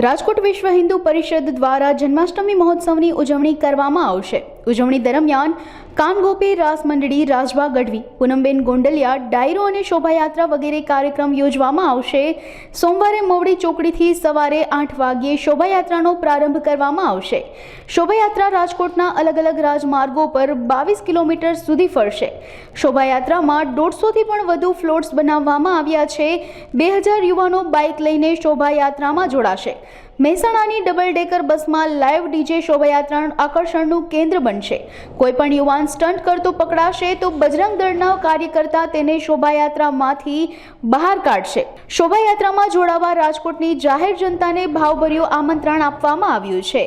રાજકોટ વિશ્વ હિન્દુ પરિષદ દ્વારા જન્માષ્ટમી મહોત્સવની ઉજવણી કરવામાં આવશે. ઉજવણી દરમિયાન કાનગોપી રાસ મંડળી રાજભા ગઢવી, પૂનમબેન ગોંડલિયા, ડાયરો અને શોભાયાત્રા વગેરે કાર્યક્રમ યોજવામાં આવશે. સોમવારે મોવડી ચોકડીથી સવારે આઠ વાગ્યે શોભાયાત્રાનો પ્રારંભ કરવામાં આવશે. શોભાયાત્રા રાજકોટના અલગ અલગ રાજમાર્ગો પર બાવીસ કિલોમીટર સુધી ફરશે. શોભાયાત્રામાં દોઢસોથી પણ વધુ ફ્લોટ્સ બનાવવામાં આવ્યા છે. બે હજાર યુવાનો બાઇક લઈને શોભાયાત્રામાં જોડાશે. મહેસાણાની ડબલ ડેકર બસમાં લાઈવ ડીજે શોભાયાત્રા આકર્ષણનું કેન્દ્ર બનશે. કોઈ પણ યુવાન સ્ટન્ટ કરતો પકડાશે તો બજરંગ દળના કાર્યકર્તા તેને શોભાયાત્રામાંથી બહાર કાઢશે. શોભાયાત્રામાં જોડાવા રાજકોટની જાહેર જનતાને ભાવભર્યું આમંત્રણ આપવામાં આવ્યું છે.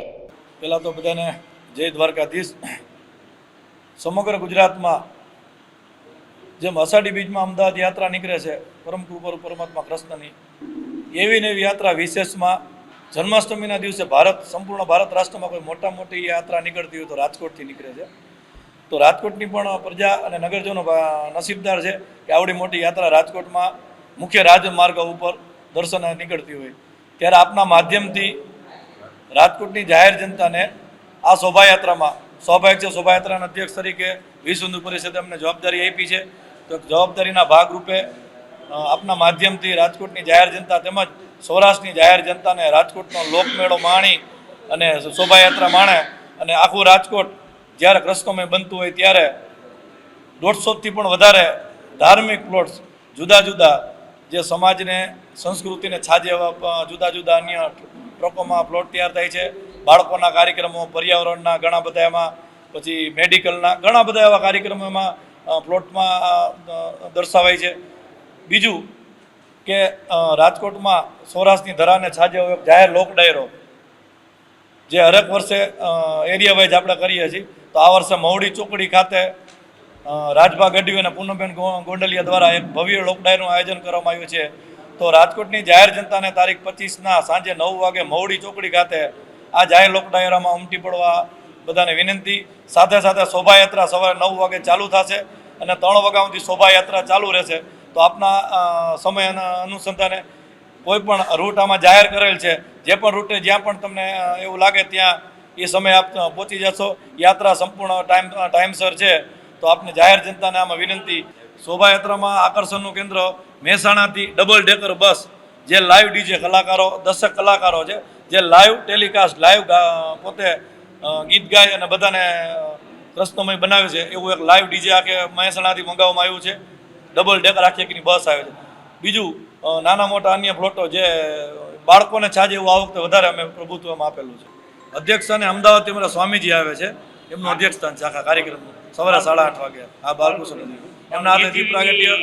પહેલાં તો બધાને જય દ્વારકાધીશ. સમગ્ર ગુજરાતમાં જેમ અષાઢી બીજમાં અમદાવાદ યાત્રા નીકળે છે, પરમ કૃપારુ પરમાત્મા કૃષ્ણની, એવી ને યાત્રા વિશેષમાં જન્માષ્ટમીના દિવસે ભારત, સંપૂર્ણ ભારત રાષ્ટ્રમાં કોઈ મોટા મોટી યાત્રા નીકળતી હોય તો રાજકોટથી નીકળે છે. તો રાજકોટની પણ પ્રજા અને નગરજનો નસીબદાર છે કે આવડી મોટી યાત્રા રાજકોટમાં મુખ્ય રાજમાર્ગ ઉપર દર્શન નીકળતી હોય. ત્યારે આપના માધ્યમથી રાજકોટની જાહેર જનતાને આ શોભાયાત્રામાં સ્વાભાવિક છે શોભાયાત્રાના અધ્યક્ષ તરીકે વિશ્વ હિન્દુ પરિષદે અમને જવાબદારી આપી છે. તો જવાબદારીના ભાગરૂપે આપના માધ્યમથી રાજકોટની જાહેર જનતા તેમજ સૌરાષ્ટ્રની જાહેર જનતાને રાજકોટનો લોકમેળો માણી અને શોભાયાત્રા માણે અને આખું રાજકોટ જ્યારે કૃષ્ણમય બનતું હોય ત્યારે દોઢસોથી પણ વધારે ધાર્મિક પ્લોટ્સ જુદા જુદા જે સમાજને, સંસ્કૃતિને છાજે જુદા જુદા અન્ય ટ્રકોમાં પ્લોટ તૈયાર થાય છે. બાળકોના કાર્યક્રમો, પર્યાવરણના ઘણા બધા એમાં, પછી મેડિકલના ઘણા બધા એવા કાર્યક્રમો એમાં પ્લોટમાં દર્શાવાય છે. બીજું કે રાજકોટમાં સૌરાષ્ટ્રની ધરાને છાજે એક જાહેર લોક ડાયરો જે હરેક વર્ષે એરિયા વાઇઝ આપણે કરીએ છીએ, તો આ વર્ષે મહુડી ચોકડી ખાતે રાજભા ગઢવી અને પૂનમબેન ગોંડલિયા દ્વારા એક ભવ્ય લોક ડાયરનું આયોજન કરવામાં આવ્યું છે. તો રાજકોટની જાહેર જનતાને તારીખ પચીસના સાંજે નવ વાગે મહુડી ચોકડી ખાતે આ જાહેર લોક ડાયરામાં ઉમટી પડવા બધાને વિનંતી. સાથે સાથે શોભાયાત્રા સવારે નવ વાગે ચાલુ થશે અને ત્રણ વાગ્યા સુધી શોભાયાત્રા ચાલુ રહેશે. તો આપના સમય સમયના અનુસંધાને કોઈ પણ રૂટ આમાં જાહેર કરેલ છે, જે પણ રૂટે જ્યાં પણ તમને એવું લાગે ત્યાં એ સમય આપ પહોંચી જશો. યાત્રા સંપૂર્ણ ટાઈમ ટાઈમસર છે. તો આપને જાહેર જનતાને આમાં વિનંતી, શોભાયાત્રામાં આકર્ષણનું કેન્દ્ર મહેસાણાથી ડબલ ડેકર બસ, જે લાઈવ ડીજે કલાકારો, દર્શક કલાકારો છે, જે લાઈવ ટેલિકાસ્ટ લાઈવ પોતે ગીત ગાય અને બધાને રસ્તોમય બનાવ્યું બનાવે છે. એવું એક લાઈવ ડીજે આખે મહેસાણાથી મંગાવવામાં આવ્યું છે. ડબલ ડેકર આખી એકની બસ આવે છે. બીજું નાના મોટા અન્ય ફ્લોટો જે બાળકોને છાજે એવું આ વખતે વધારે અમે પ્રભુત્વમાં આપેલું છે. અધ્યક્ષ અને અમદાવાદથી અમારા સ્વામીજી આવે છે. એમનું અધ્યક્ષ સ્થાન છે આખા કાર્યક્રમનું. સવારે સાડા આઠ વાગે. આ બાલકૃષ્ણજી એમના હાથે દીપ પ્રાગટ્ય.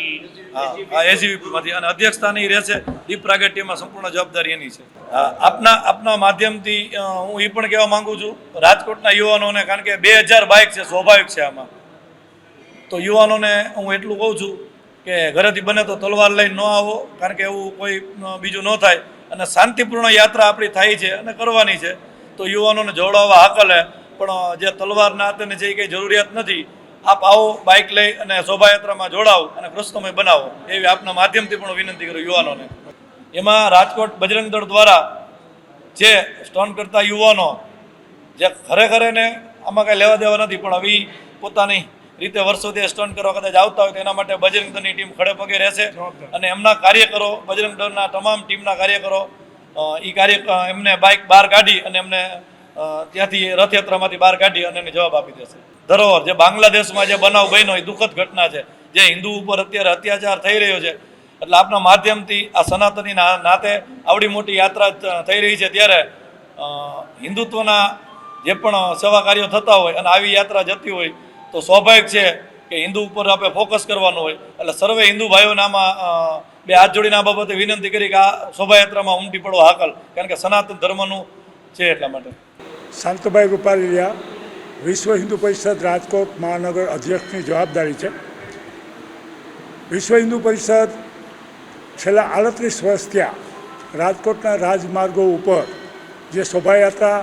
હા આ એજીવીપીમાંથી. અને અધ્યક્ષ સ્થાન એ રહેશે દીપ પ્રાગટ્યમાં સંપૂર્ણ જવાબદારી એની છે. આપના આપના માધ્યમથી હું એ પણ કહેવા માંગુ છું રાજકોટના યુવાનોને કારણ કે બે હજાર બાઇક છે સ્વાભાવિક છે આમાં. તો યુવાનોને હું એટલું કહું છું કે ઘરેથી બને તો તલવાર લઈને ન આવો, કારણ કે એવું કોઈ બીજું ન થાય. અને શાંતિપૂર્ણ યાત્રા આપણી થાય છે અને કરવાની છે. તો યુવાનોને જોડાવવા હાકલે, પણ જે તલવારના હાથે જે કંઈ જરૂરિયાત નથી, આપ આવો બાઇક લઈ અને શોભાયાત્રામાં જોડાવો અને કૃષ્ણમય બનાવો. એવી આપના માધ્યમથી પણ વિનંતી કરું યુવાનોને. એમાં રાજકોટ બજરંગ દળ દ્વારા જે સ્ટોન કરતા યુવાનો, જે ખરેખર એને આમાં કાંઈ લેવા દેવા નથી, પણ ઈ પોતાની રીતે વર્ષોથી સ્ટન્ટ કરવા કદાચ આવતા હોય તો એના માટે બજરંગ દળની ટીમ ખડે પગે રહેશે અને એમના કાર્યકરો બજરંગ દળના તમામ ટીમના કાર્યકરો એ કાર્ય એમને બાઇક બહાર કાઢી અને એમને ત્યાંથી રથયાત્રામાંથી બહાર કાઢી અને એને જવાબ આપી દેશે. ધરોહર જે બાંગ્લાદેશમાં જે બનાવ બન્યો એ દુઃખદ ઘટના છે. જે હિન્દુ ઉપર અત્યારે અત્યાચાર થઈ રહ્યો છે. એટલે આપના માધ્યમથી આ સનાતની નાતે આવડી મોટી યાત્રા થઈ રહી છે ત્યારે હિન્દુત્વના જે પણ સેવા કાર્યો થતા હોય અને આવી યાત્રા જતી હોય તો સ્વાભાવિક છે કે હિન્દુ ઉપર આપણે ફોકસ કરવાનું હોય. એટલે સર્વે હિન્દુ ભાઈઓને આમાં બે હાથ જોડીને આ બાબતે વિનંતી કરી કે આ શોભાયાત્રામાં ઉમટી પડો હાકલ. કારણ કે સનાતન ધર્મનું છે એટલા માટે. શાંતભાઈ રૂપાલીયા, વિશ્વ હિન્દુ પરિષદ રાજકોટ મહાનગર અધ્યક્ષની જવાબદારી છે. વિશ્વ હિન્દુ પરિષદ છેલ્લા આડત્રીસ વર્ષ ત્યાં રાજકોટના રાજમાર્ગો ઉપર જે શોભાયાત્રા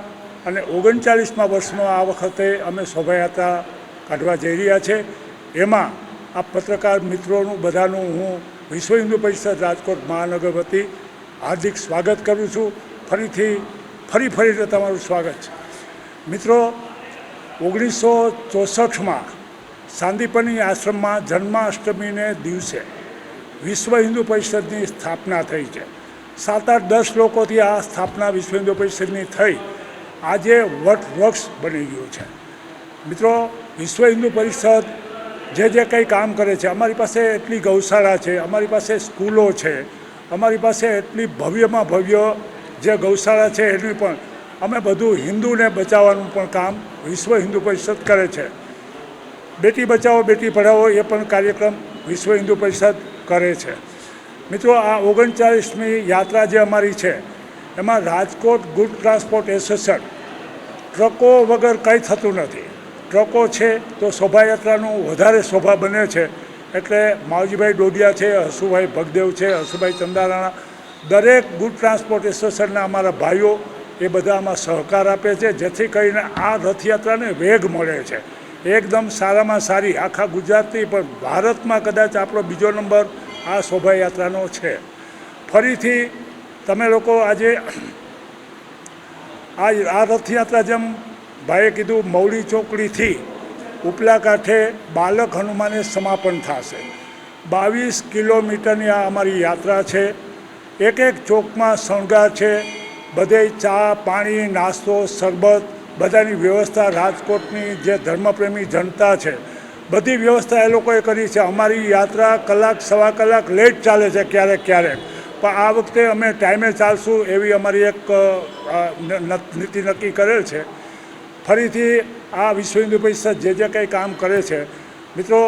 અને ઓગણચાલીસમાં વર્ષમાં આ વખતે અમે શોભાયાત્રા કાઢવા જઈ રહ્યા છે. એમાં આ પત્રકાર મિત્રોનું બધાનું હું વિશ્વ હિન્દુ પરિષદ રાજકોટ મહાનગર વતી હાર્દિક સ્વાગત કરું છું. ફરીથી, ફરી ફરીને તમારું સ્વાગત છે. મિત્રો, ઓગણીસો ચોસઠમાં સાંદીપની આશ્રમમાં જન્માષ્ટમીને દિવસે વિશ્વ હિન્દુ પરિષદની સ્થાપના થઈ છે. સાત આઠ દસ લોકોથી આ સ્થાપના વિશ્વ હિન્દુ પરિષદની થઈ. આજે વટ વૃક્ષ બની ગયું છે. મિત્રો વિશ્વ હિન્દુ પરિષદ જે જે કંઈ કામ કરે છે, અમારી પાસે એટલી ગૌશાળા છે, અમારી પાસે સ્કૂલો છે, અમારી પાસે એટલી ભવ્યમાં ભવ્ય જે ગૌશાળા છે એની પણ અમે બધું હિન્દુને બચાવવાનું પણ કામ વિશ્વ હિન્દુ પરિષદ કરે છે. બેટી બચાવો, બેટી પઢાવો એ પણ કાર્યક્રમ વિશ્વ હિન્દુ પરિષદ કરે છે. મિત્રો, આ ઓગણચાલીસમી યાત્રા જે અમારી છે, એમાં રાજકોટ ગુડ ટ્રાન્સપોર્ટ એસોસિએશન ટ્રકો વગર કંઈ થતું નથી. ટ્રકો છે તો શોભાયાત્રાનું વધારે શોભા બને છે. એટલે માવજીભાઈ ડોડિયા છે, હસુભાઈ ભગદેવ છે, હસુભાઈ ચંદારાણા, દરેક ગુડ ટ્રાન્સપોર્ટ એસોસિએશનના અમારા ભાઈઓ એ બધા આમાં સહકાર આપે છે, જેથી કરીને આ રથયાત્રાને વેગ મળે છે. એકદમ સારામાં સારી આખા ગુજરાતની, પણ ભારતમાં કદાચ આપણો બીજો નંબર આ શોભાયાત્રાનો છે. ફરીથી તમે લોકો આજે આ રથયાત્રા જેમ ભાઈએ કીધું મૌડી ચોકડીથી ઉપલા કાંઠે બાલક હનુમાને સમાપન થશે. બાવીસ કિલોમીટરની આ અમારી યાત્રા છે. એક એક ચોકમાં શણગાર છે. બધે ચા, પાણી, નાસ્તો, શરબત, બધાની વ્યવસ્થા, રાજકોટની જે ધર્મપ્રેમી જનતા છે, બધી વ્યવસ્થા એ લોકોએ કરી છે. અમારી યાત્રા કલાક, સવા કલાક લેટ ચાલે છે ક્યારેક ક્યારેક. પણ આ વખતે અમે ટાઈમે ચાલશું એવી અમારી એક નીતિ નક્કી કરેલ છે. ફરીથી આ વિશ્વ હિન્દુ પરિષદ જે જે કંઈ કામ કરે છે મિત્રો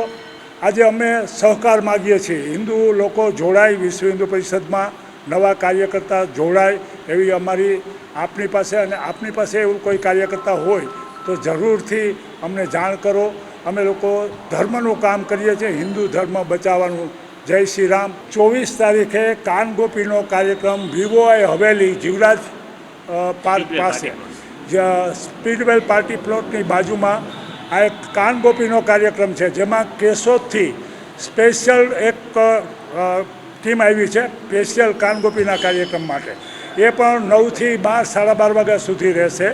આજે અમે સહકાર માગીએ છીએ. હિન્દુ લોકો જોડાય વિશ્વ હિન્દુ પરિષદમાં નવા કાર્યકર્તા જોડાય એવી અમારી આપની પાસે અને આપની પાસે એવું કોઈ કાર્યકર્તા હોય તો જરૂરથી અમને જાણ કરો. અમે લોકો ધર્મનું કામ કરીએ છીએ હિન્દુ ધર્મ બચાવવાનું. જય શ્રી રામ. ચોવીસ તારીખે કાનગોપીનો કાર્યક્રમ વિવોઆઈ હવેલી જીવરાજ પાર્ક પાસે. સ્પીડવેલ પાર્ટી પ્લોટની બાજુમાં આ એક કાનગોપીનો કાર્યક્રમ છે, જેમાં કેશોદથી સ્પેશિયલ એક ટીમ આવી છે, સ્પેશિયલ કાનગોપીના કાર્યક્રમ માટે. એ પણ નવથી બાર, સાડા બાર વાગ્યા સુધી રહેશે.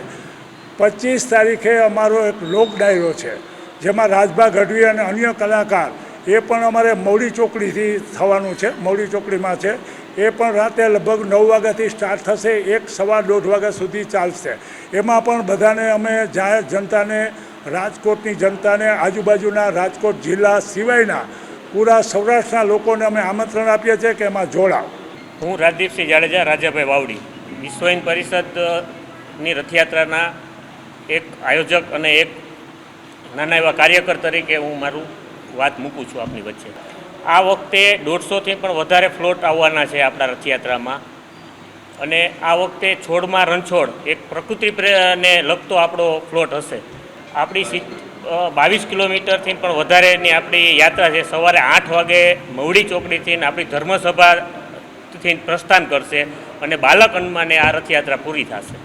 પચીસ તારીખે અમારો એક લોક ડાયરો છે, જેમાં રાજભા ગઢવી અને અન્ય કલાકાર, એ પણ અમારે મૌડી ચોકડીથી થવાનું છે મૌડી ચોકડીમાં છે. એ પણ રાતે લગભગ નવ વાગ્યાથી સ્ટાર્ટ થશે, એક સવા દોઢ વાગ્યા સુધી ચાલશે. એમાં પણ બધાને અમે જાહેર જનતાને, રાજકોટની જનતાને, આજુબાજુના રાજકોટ જિલ્લા સિવાયના પૂરા સૌરાષ્ટ્રના લોકોને અમે આમંત્રણ આપીએ છીએ કે એમાં જોડાવ હું રાજદીપસિંહ જાડેજા, રાજાભાઈ વાવડી. વિશ્વ હિન્દ પરિષદની રથયાત્રાના એક આયોજક અને એક નાના એવા કાર્યકર તરીકે હું મારું વાત મૂકું છું આપની વચ્ચે. આ વખતે દોઢસોથી પણ વધારે ફ્લોટ આવવાના છે આપણા રથયાત્રામાં. અને આ વખતે છોડમાં રણછોડ, એક પ્રકૃતિ ને લગતો આપણો ફ્લોટ હશે. આપણી બાવીસ કિલોમીટરથી પણ વધારેની આપણી યાત્રા છે. સવારે આઠ વાગે મવડી ચોકડીથી આપણી ધર્મસભાથી પ્રસ્થાન કરશે અને બાલક હનુમાને આ રથયાત્રા પૂરી થશે.